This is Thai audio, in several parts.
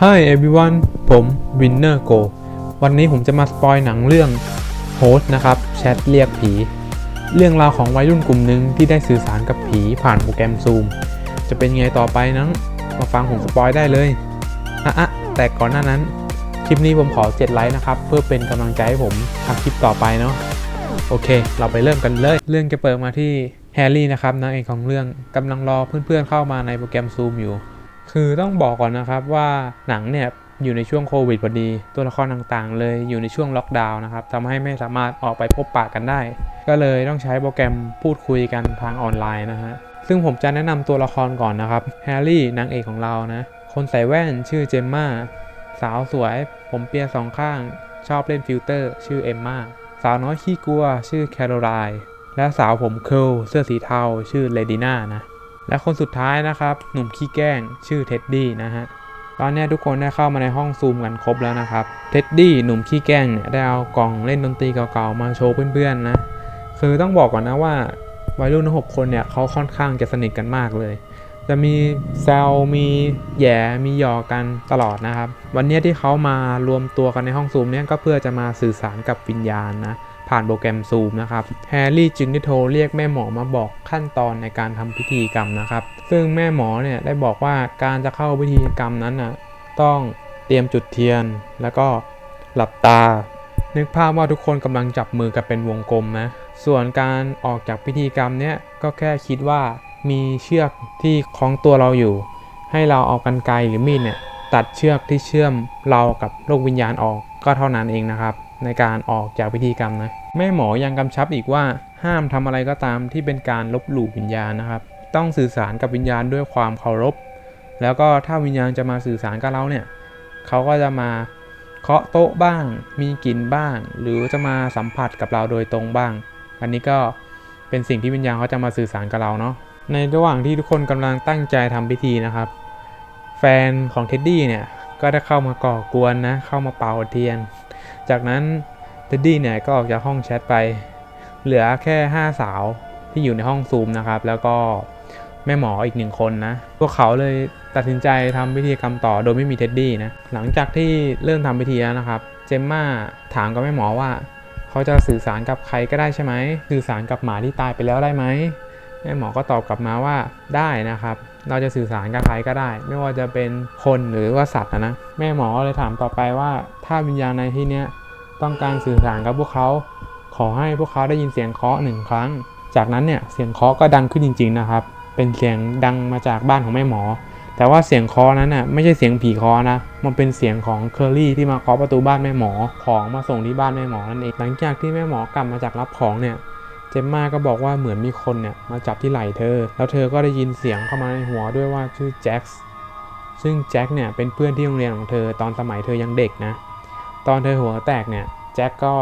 Hi everyone ผม Winner Go วันนี้ผมจะมาสปอยหนังเรื่อง Host นะครับ แชทเรียกผี เรื่องราวของวัยรุ่นกลุ่มหนึ่งที่ได้สื่อสารกับผีผ่านโปรแกรม Zoom จะเป็นไงต่อไปนั้นมาฟังผมสปอยได้เลยอะอะแต่ก่อนหน้านั้น คลิปนี้ผมขอ 7 ไลค์นะครับ เพื่อเป็นกำลังใจให้ผมทำคลิปต่อไปเนาะโอเค เราไปเริ่มกันเลย เรื่องจะเปิดมาที่แฮร์รี่นะครับนางเอกของเรื่องกำลังรอเพื่อนๆเข้ามาในโปรแกรม Zoom อยู่ คือต้องบอกก่อนนะครับว่าหนังเนี่ยอยู่ในช่วงโควิดพอดี ตัวละครต่างๆ เลยอยู่ในช่วงล็อกดาวน์นะครับทำให้ไม่สามารถออกไปพบปะกันได้ ก็เลยต้องใช้โปรแกรมพูดคุยกันทางออนไลน์นะฮะซึ่งผมจะแนะนำตัวละครก่อนนะครับแฮร์รี่นางเอกของเรานะคนใส่แว่นชื่อเจมมาสาวสวย ผมเปียสองข้าง ชอบเล่นฟิลเตอร์ ชื่อเอมมาสาวน้อยขี้กลัว ชื่อแคโรไลน์และสาวผมเคิลเสื้อสีเทาชื่อเลดีน่านะ และคนสุดท้ายนะครับ หนุ่มขี้แกล้งชื่อเท็ดดี้นะฮะตอนนี้ทุกคนได้เข้ามาในห้องซูมกันครบแล้วนะครับ เท็ดดี้หนุ่มขี้แกล้งเนี่ยได้เอากล่องเล่นดนตรีเก่าๆมาโชว์เพื่อนๆนะ คือต้องบอกก่อนนะว่าวัยรุ่นทั้งหกคนเนี่ยเขาค่อนข้างจะสนิทกันมากเลย จะมีแซวมีแย่มีหยอกกันตลอดนะครับ วันนี้ที่เขามารวมตัวกันในห้องซูมเนี่ยก็เพื่อจะมาสื่อสารกับวิญญาณนะ ผ่านโปรแกรมซูมนะครับแฮร์รี่จึงได้โทรเรียกแม่หมอมาบอกขั้นตอนในการทำพิธีกรรมนะครับ ซึ่งแม่หมอเนี่ยได้บอกว่าการจะเข้าพิธีกรรมนั้นน่ะต้องเตรียมจุดเทียน แล้วก็หลับตา นึกภาพว่าทุกคนกำลังจับมือกันเป็นวงกลมนะส่วนการออกจากพิธีกรรมเนี่ยก็แค่คิดว่ามีเชือกที่คล้องตัวเราอยู่ ให้เราเอากันไกรหรือมีดเนี่ยตัดเชือกที่เชื่อมเรากับโลกวิญญาณออกก็เท่านั้นเองนะครับ ในการออกจากพิธีกรรมนะแม่หมอยังกำชับอีกว่าห้ามทำอะไรก็ตามที่เป็นการลบหลู่วิญญาณนะครับ ต้องสื่อสารกับวิญญาณด้วยความเคารพ แล้วก็ถ้าวิญญาณจะมาสื่อสารกับเราเนี่ยเขาก็จะมาเคาะโต๊ะบ้าง มีกลิ่นบ้าง หรือจะมาสัมผัสกับเราโดยตรงบ้าง อันนี้ก็เป็นสิ่งที่วิญญาณเขาจะมาสื่อสารกับเราเนาะในระหว่างที่ทุกคนกำลังตั้งใจทำพิธีนะครับ แฟนของเท็ดดี้เนี่ยก็ได้เข้ามาก่อกวนนะเข้ามาเป่าเทียน จากนั้นเท็ดดี้เนี่ยก็ออกจากห้องแชทไป เหลือแค่ 5 สาวที่อยู่ในห้องซูมนะครับ แล้วก็แม่หมออีกหนึ่งคนนะ พวกเขาเลยตัดสินใจทำพิธีกรรมต่อโดยไม่มีเท็ดดี้นะ หลังจากที่เริ่มทำพิธีแล้วนะครับ เจมมาถามกับแม่หมอว่า เขาจะสื่อสารกับใครก็ได้ใช่ไหม สื่อสารกับหมาที่ตายไปแล้วได้ไหม แม่หมอก็ตอบกลับมาว่าได้นะครับ เราจะสื่อสารกับใครก็ได้ ไม่ว่าจะเป็นคนหรือว่าสัตว์นะนะแม่หมอเลยถามต่อไปว่า ถ้าวิญญาณในที่นี้ต้องการสื่อสารกับพวกเขาขอให้พวกเขาได้ยินเสียงเคาะหนึ่งครั้ง จากนั้นเนี่ยเสียงเคาะก็ดังขึ้นจริง ๆนะครับ เป็นเสียงดังมาจากบ้านของแม่หมอ แต่ว่าเสียงเคาะนั้นน่ะไม่ใช่เสียงผีเคาะนะ มันเป็นเสียงของเคอรี่ที่มาเคาะประตูบ้านแม่หมอ ของมาส่งที่บ้านแม่หมอนั่นเอง หลังจากที่แม่หมอกลับมาจากรับของเนี่ย เจมมาก็บอกว่าเหมือนมีคนเนี่ยมาจับที่ไหล่เธอ แล้วเธอก็ได้ยินเสียงเข้ามาในหัวด้วยว่าชื่อแจ็คซึ่งแจ็คเนี่ยเป็นเพื่อนที่โรงเรียนของเธอตอนสมัยเธอยังเด็กนะ ตอนเธอหัวแตกเนี่ยแจ็คก็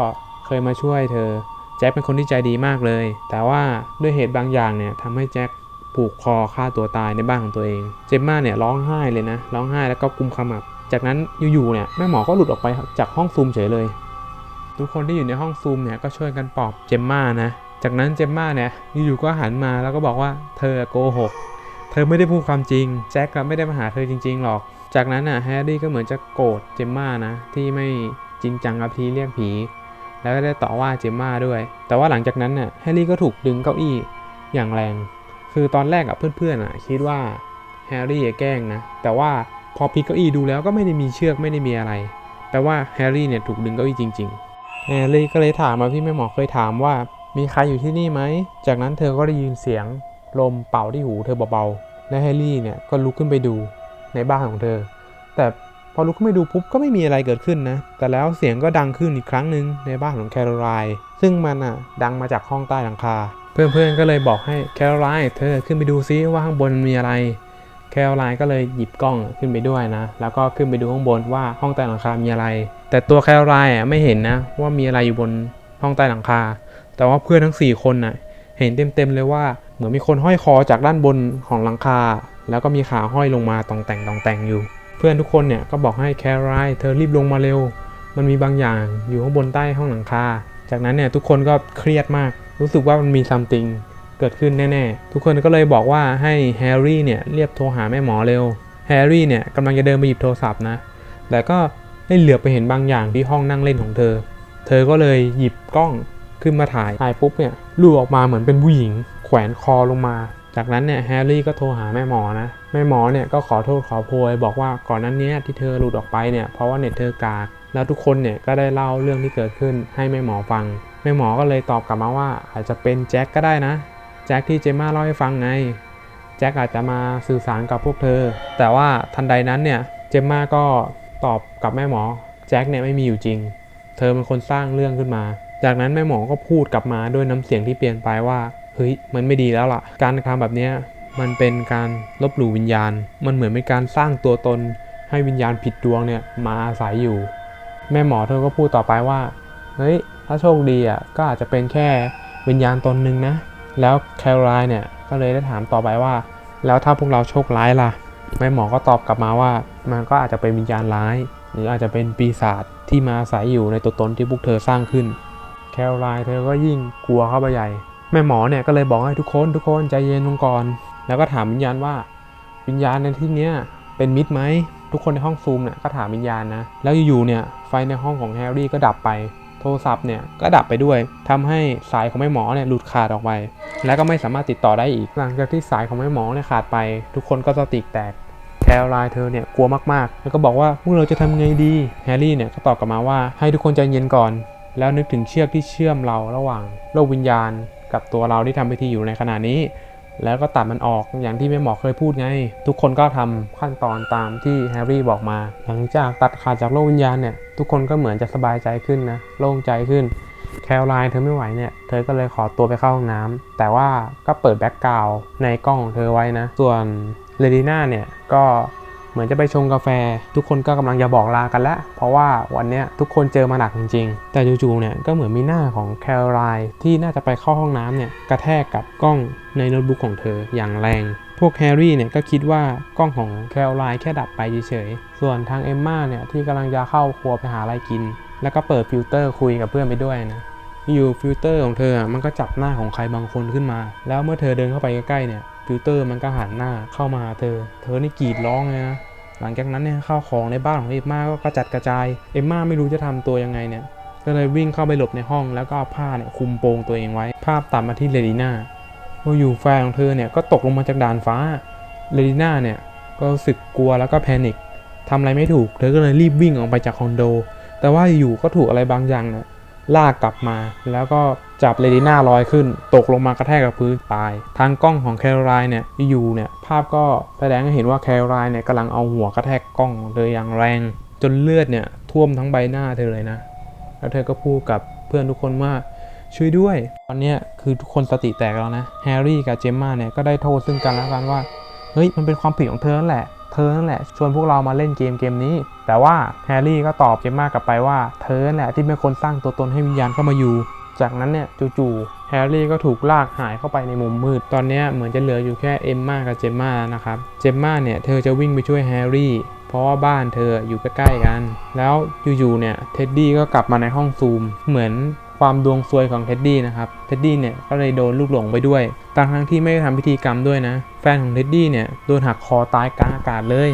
เคยมาช่วยเธอ แจ็คเป็นคนที่ใจดีมากเลย แต่ว่าด้วยเหตุบางอย่างเนี่ยทำให้แจ็คผูกคอฆ่าตัวตายในบ้านของตัวเอง เจมมาเนี่ยร้องไห้เลยนะ ร้องไห้แล้วก็กุมขมับ จากนั้นอยู่ๆเนี่ยแม่หมอก็หลุดออกไปจากห้องซูมเฉยเลย ทุกคนที่อยู่ในห้องซูมเนี่ยก็ช่วยกันปลอบเจมมานะ จากนั้นเจมมาเนี่ยอยู่ๆก็หันมาแล้วก็บอกว่าเธอโกหก เธอไม่ได้พูดความจริง แจ็คก็ไม่ได้มาหาเธอจริงๆหรอก จากนั้นอะแฮร์รี่ก็เหมือนจะโกรธเจมมานะที่ไม่จริงจังกับทีเรียกผี แล้วก็ได้ต่อว่าเจมมาด้วย แต่ว่าหลังจากนั้นน่ะแฮร์รี่ก็ถูกดึงเก้าอี้อย่างแรง คือตอนแรกกับเพื่อนๆอะคิดว่าแฮร์รี่แกล้งนะแต่ว่าพอพลิกเก้าอี้ดูแล้วก็ไม่ได้มีเชือกไม่ได้มีอะไรแปลว่าแฮร์รี่เนี่ยถูกดึงเก้าอี้จริง ๆ แฮร์รี่ก็เลยถามมาพี่แม่หมอเคยถามว่า มีใครอยู่ที่นี่ไหม จากนั้นเธอก็ได้ยินเสียงลมเป่าที่หูเธอเบาๆ และแฮร์รี่เนี่ยก็ลุกขึ้นไปดูในบ้านของเธอ แต่พอลุกขึ้นไปดูปุ๊บก็ไม่มีอะไรเกิดขึ้นนะ แต่แล้วเสียงก็ดังขึ้นอีกครั้งหนึ่งในบ้านของแคโรไลน์ ซึ่งมันอะดังมาจากห้องใต้หลังคา เพื่อนๆก็เลยบอกให้แคโรไลน์เธอขึ้นไปดูซิว่าข้างบนมีอะไร แคโรไลน์ก็เลยหยิบกล้องขึ้นไปด้วยนะ แล้วก็ขึ้นไปดูข้างบนว่าห้องใต้หลังคา มีอะไร แต่ตัวแคโรไลน์อะไม่เห็นนะว่ามีอะไรอยู่บน ห้องใต้หลังคา แต่ว่าเพื่อนทั้ง 4 คนน่ะเห็นเต็มๆเลยว่าเหมือนมีคนห้อยคอจากด้านบนของหลังคา แล้วก็มีขาห้อยลงมาตองแต่งตองแต่งอยู่ เพื่อนทุกคนเนี่ยก็บอกให้แคโรไลน์เธอรีบลงมาเร็ว มันมีบางอย่างอยู่ข้างบนใต้ห้องหลังคา จากนั้นเนี่ยทุกคนก็เครียดมาก รู้สึกว่ามันมีซัมติงเกิดขึ้นแน่ๆ ทุกคนก็เลยบอกว่าให้แฮร์รี่เนี่ยเรียบโทรหาแม่หมอเร็ว แฮแฮร์รี่เนี่ยกำลังจะเดินไปหยิบโทรศัพท์นะ แต่ก็ได้เหลือบไปเห็นบางอย่างที่ห้องนั่งเล่นของเธอ เธอก็เลยหยิบกล้องขึ้นมาถ่าย ถ่ายปุ๊บเนี่ยลูกออกมาเหมือนเป็นผู้หญิง แขวนคอลงมา จากนั้นเนี่ยแฮร์รี่ก็โทรหาแม่หมอนะ แม่หมอเนี่ยก็ขอโทษขอโพยบอกว่าก่อนนั้นเนี้ยที่เธอหลุดออกไปเนี่ยเพราะว่าเน็ตเธอกาก แล้วทุกคนเนี่ยก็ได้เล่าเรื่องที่เกิดขึ้นให้แม่หมอฟัง แม่หมอก็เลยตอบกลับมาว่า อาจจะเป็นแจ็คก็ได้นะ แจ็คที่เจม่าเล่าให้ฟังไง แจ็คอาจจะมาสื่อสารกับพวกเธอ แต่ว่าทันใดนั้นเนี่ยเจม่าก็ตอบกับแม่หมอแจ็คเนี่ยไม่มีอยู่จริง ธอเป็นคนสร้างเรื่องขึ้นมา จากนั้นแม่หมอก็พูดกลับมาด้วยน้ำเสียงที่เปลี่ยนไปว่า เฮ้ย มันไม่ดีแล้วล่ะ การทำแบบนี้มันเป็นการลบหลู่วิญญาณ มันเหมือนเป็นการสร้างตัวตน ให้วิญญาณผิดดวงเนี่ยมาอาศัยอยู่ แม่หมอเธอก็พูดต่อไปว่า เฮ้ย ถ้าโชคดีอะ ก็อาจจะเป็นแค่วิญญาณตนหนึ่งนะ แล้วแคโรไลน์เนี่ย ก็เลยได้ถามต่อไปว่า แล้วถ้าพวกเราโชคร้ายล่ะ แม่หมอก็ตอบกลับมาว่า มันก็อาจจะเป็นวิญญาณร้าย หรืออาจจะเป็นปีศาจ ที่มาอาศัยอยู่ในตัวตนที่พวกเธอสร้างขึ้น แคโรไลน์เธอก็ยิ่งกลัวเข้าไปใหญ่ แม่หมอเนี่ยก็เลยบอกให้ทุกคนทุกคนใจเย็นลงก่อน แล้วก็ถามวิญญาณว่า วิญญาณในที่เนี้ยเป็นมิตรไหมทุกคนในห้องซูมเนี่ยก็ถามวิญญาณนะ แล้วอยู่ๆเนี่ยไฟในห้องของแฮร์รี่ก็ดับไป โทรศัพท์เนี่ยก็ดับไปด้วยทำให้สายของแม่หมอเนี่ยหลุดขาดออกไป และก็ไม่สามารถติดต่อได้อีก หลังจากที่สายของแม่หมอเนี่ยขาดไป ทุกคนก็สติแตกแคโรไลน์เธอเนี่ยกลัวมากๆ แล้วก็บอกว่าพวกเราจะทำไงดีแฮร์รี่เนี่ยก็ตอบกลับมาว่าให้ทุกคนใจเย็นก่อน แล้วนึกถึงเชือกที่เชื่อมเราระหว่างโลกวิญญาณ กับตัวเราที่ทำพิธีอยู่ในขณะนี้ แล้วก็ตัดมันออกอย่างที่แม่หมอเคยพูดไง ทุกคนก็ทำขั้นตอนตามที่แฮร์รี่บอกมา หลังจากตัดขาดจากโลกวิญญาณเนี่ยทุกคนก็เหมือนจะสบายใจขึ้นนะโล่งใจขึ้นแคโรไลน์เธอไม่ไหวเนี่ย เธอก็เลยขอตัวไปเข้าห้องน้ำแต่ว่าก็เปิดแบ็กกราวในกล้องของเธอไว้นะ ส่วน เลดีน่าเนี่ยก็เหมือนจะไปชงกาแฟ ทุกคนก็กำลังจะบอกลากันแล้ว เพราะว่าวันเนี้ยทุกคนเจอมาหนักจริงๆ แต่จู่ๆเนี่ยก็เหมือนมีหน้าของแคโรไลที่น่าจะไปเข้าห้องน้ำเนี่ยกระแทกกับกล้องในโน้ตบุ๊กของเธออย่างแรง พวกแฮร์รี่เนี่ยก็คิดว่ากล้องของแคโรไลแค่ดับไปเฉยๆ ส่วนทางเอมม่าเนี่ยที่กำลังจะเข้าครัวไปหาอะไรกิน แล้วก็เปิดฟิลเตอร์คุยกับเพื่อนไปด้วยนะอยู่ฟิลเตอร์ของเธอมันก็จับหน้าของใครบางคนขึ้นมา แล้วเมื่อเธอเดินเข้าไปใกล้ๆเนี่ย ฟิลเตอร์มันก็หันหน้าเข้ามาเธอ เธอนี่กรีดร้องเลยนะหลังจากนั้นเนี่ยข้าวของในบ้านของเอมม่าก็กระจัดกระจาย เอมม่าไม่รู้จะทำตัวยังไงเนี่ยก็เลยวิ่งเข้าไปหลบในห้องแล้วก็เอาผ้าเนี่ยคุมโปงตัวเองไว้ ภาพตัดมาที่เลดีน่าพออยู่แฟนของเธอเนี่ยก็ตกลงมาจากดานฟ้าเลดีน่าเนี่ยก็รู้สึกกลัวแล้วก็แพนิคทำอะไรไม่ถูก เธอก็เลยรีบวิ่งออกไปจากคอนโด แต่ว่าอยู่ก็ถูกอะไรบางอย่างเนี่ย ลากกลับมา แล้วก็จับเลดีน่าลอยขึ้น ตกลงมากระแทกกับพื้นตาย ทางกล้องของแคโรไลน์เนี่ยอยู่เนี่ยภาพก็แสดงให้เห็นว่าแคโรไลน์เนี่ยกำลังเอาหัวกระแทกกล้องเลยอย่างแรง จนเลือดเนี่ยท่วมทั้งใบหน้าเธอเลยนะ แล้วเธอก็พูดกับเพื่อนทุกคนว่าช่วยด้วย ตอนนี้คือทุกคนสติแตกแล้วนะแฮร์รี่กับเจมมาเนี่ยก็ได้โทษซึ่งกันและกันว่าเฮ้ยมันเป็นความผิดของเธอแหละ เธอนั่นแหละชวนพวกเรามาเล่นเกมเกมนี้ แต่ว่าแฮร์รี่ก็ตอบเจมมากลับไปว่า เธอนั่นแหละที่เป็นคนสร้างตัวตนให้วิญญาณเข้ามาอยู่ จากนั้นเนี่ยจู่ๆแฮร์รี่ก็ถูกลากหายเข้าไปในมุมมืด ตอนนี้เหมือนจะเหลืออยู่แค่เอมมากับเจมมานะครับ เจมมาเนี่ยเธอจะวิ่งไปช่วยแฮร์รี่ เพราะว่าบ้านเธออยู่ใกล้ๆกัน แล้วอยู่ๆเนี่ยเท็ดดี้ก็กลับมาในห้องซูม เหมือน ความดวงซวยของเท็ดดี้นะครับ เท็ดดี้เนี่ยก็เลยโดนลูกหลงไปด้วยทั้งทั้งที่ไม่ได้ทำพิธีกรรมด้วยนะ แฟนของเท็ดดี้เนี่ยโดนหักคอตายกลางอากาศเลย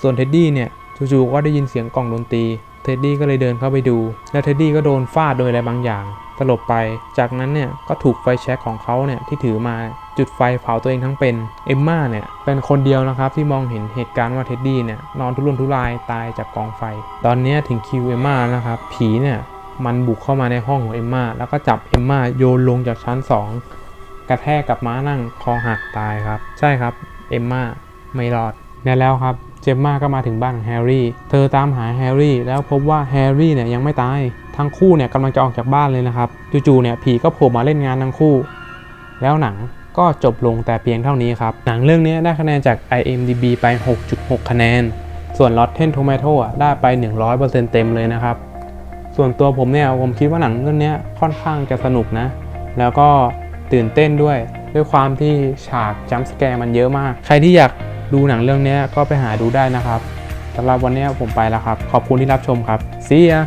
ส่วนเท็ดดี้เนี่ยจู่ๆก็ได้ยินเสียงกล่องดนตรี เท็ดดี้ก็เลยเดินเข้าไปดู แล้วเท็ดดี้ก็โดนฟาดโดยอะไรบางอย่างสลบไป จากนั้นเนี่ยก็ถูกไฟแช็กของเขาเนี่ยที่ถือมาจุดไฟเผาตัวเองทั้งเป็น เอมม่าเนี่ยเป็นคนเดียวนะครับที่มองเห็นเหตุการณ์ว่าเท็ดดี้เนี่ยนอนทุรนทุรายตายจากกองไฟ ตอนนี้ถึงคิวเอมม่านะครับผีเนี่ย มันบุกเข้ามาในห้องของเอมมาแล้วก็จับเอมมาโยนลงจากชั้น 2 กระแทกกับม้านั่งคอหักตายครับ ใช่ครับเอมมาไม่รอดและแล้วครับเจมมาก็มาถึงบ้านของแฮร์รี่ เธอตามหาแฮร์รี่แล้วพบว่าแฮร์รี่เนี่ยยังไม่ตาย ทั้งคู่เนี่ยกำลังจะออกจากบ้านเลยนะครับจู่ๆเนี่ยผีก็โผล่มาเล่นงานทั้งคู่ แล้วหนังก็จบลงแต่เพียงเท่านี้ครับ หนังเรื่องนี้ได้คะแนนจาก IMDB ไป 6.6 คะแนน ส่วน Rotten Tomato อะได้ไป 100%เต็มเลยนะครับ ส่วนตัวผมเนี่ยผมคิดว่าหนังเรื่องนี้ค่อนข้างจะสนุกนะ แล้วก็ตื่นเต้นด้วย ด้วยความที่ฉากจัมป์สแกร์มันเยอะมาก ใครที่อยากดูหนังเรื่องนี้ก็ไปหาดูได้นะครับสำหรับวันนี้ผมไปแล้วครับ ขอบคุณที่รับชมครับ see ya